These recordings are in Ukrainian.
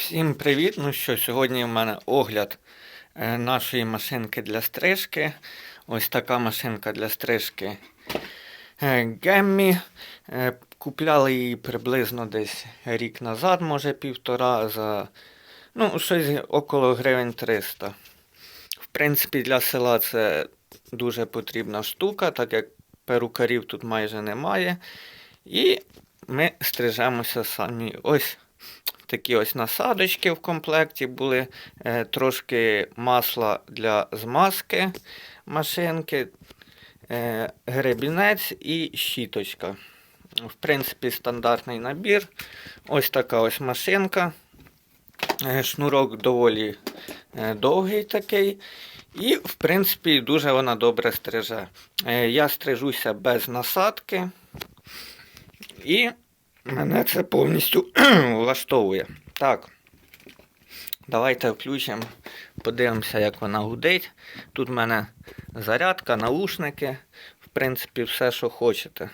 Всім привіт! Ну що, сьогодні в мене огляд е, нашої машинки для стрижки. Ось така машинка для стрижки е, Геммі. Е, Купляли її приблизно десь рік назад, може півтора, за ну, щось около гривень 300. В принципі, для села це дуже потрібна штука, так як перукарів тут майже немає. І ми стрижемося самі. Ось такі ось насадочки в комплекті були, е, трошки масла для змазки машинки, е, гребінець і щіточка. В принципі, стандартний набір. Ось така ось машинка. Е, Шнурок доволі довгий такий. І, в принципі, дуже вона добре стриже. Я стрижуся без насадки. І мене це повністю влаштовує. Так. Давайте включимо, подивимося, як вона гудить. Тут в мене зарядка, наушники. В принципі, все, що хочете.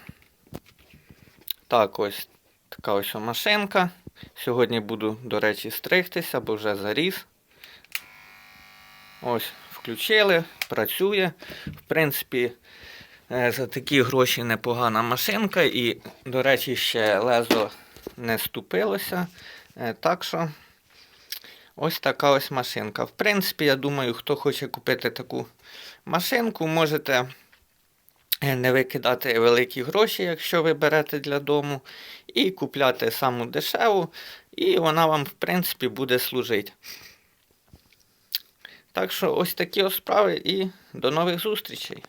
Так, ось така ось машинка. Сьогодні буду, до речі, стригтися, бо вже заріс. Ось, включили, працює. В принципі, за такі гроші непогана машинка. І, до речі, ще лезо не ступилося. Е, Так що ось така ось машинка. В принципі, я думаю, хто хоче купити таку машинку, можете е, не викидати великі гроші, якщо ви берете для дому, і купляти саму дешеву, і вона вам, в принципі, буде служити. Так що ось такі ось справи і до нових зустрічей.